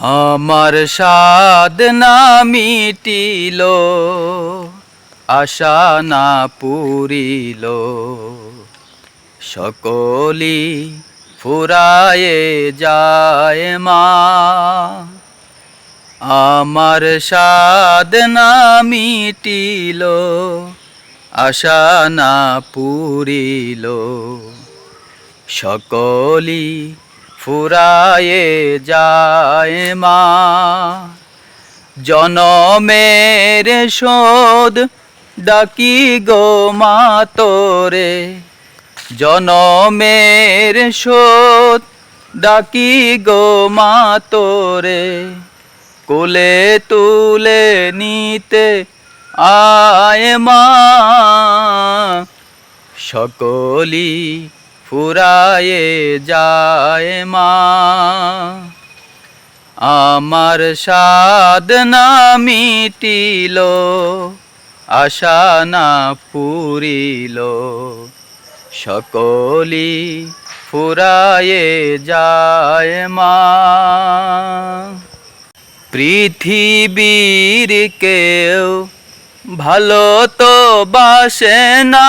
আমার সাদ না মিটিল, আশা না পুরিল। সকলি ফুরায়ে যায় মা, আমার সাদ না মিটিল, আশা না পুরিল। সকলি ফুরায়ে যায় মা। জনমের শোধ ডাকি গো মা তোরে। জনমের শোধ ডাকি গো মা তোরে। কোলে তুলে নিতে আয় মা। সকলি ফুরায়ে যায় মা। আমার সাদ না মিটিল, আশা না পুরিল সকলি ফুরায়ে যায় মা। পৃথিবীর কেউ ভালো তো বাসে না।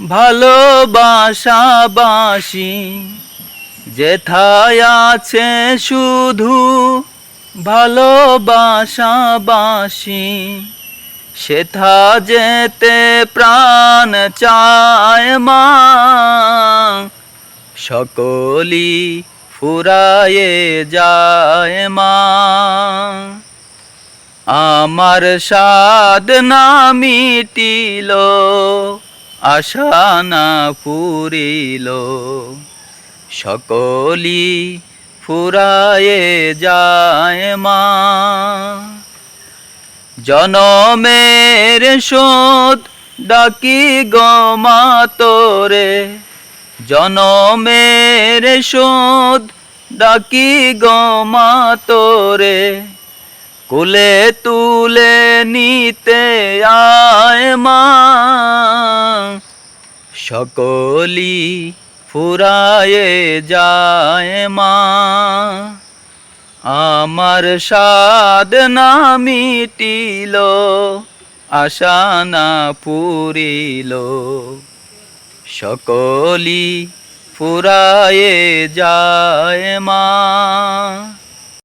ভালোবাসাবাসি যেথায় আছে শুধু ভালোবাসাবাসি সেথা যেতে প্রাণ চায় মা। সকলি ফুরায়ে যায় মা। আমার সাদ না মিটিল আশা না পুরিল সকলি ফুরায়ে যায় মা। জনমের শোধ ডাকি গমা তোরে। জনমের শোধ ডাকি গমা তোরে। কোলে তুলে নিতে আয় মা। সকলি ফুরায়ে যায় মা। আমার সাদ না মিটিল, আশা না পুরিল। সকলি ফুরায়ে যায় মা।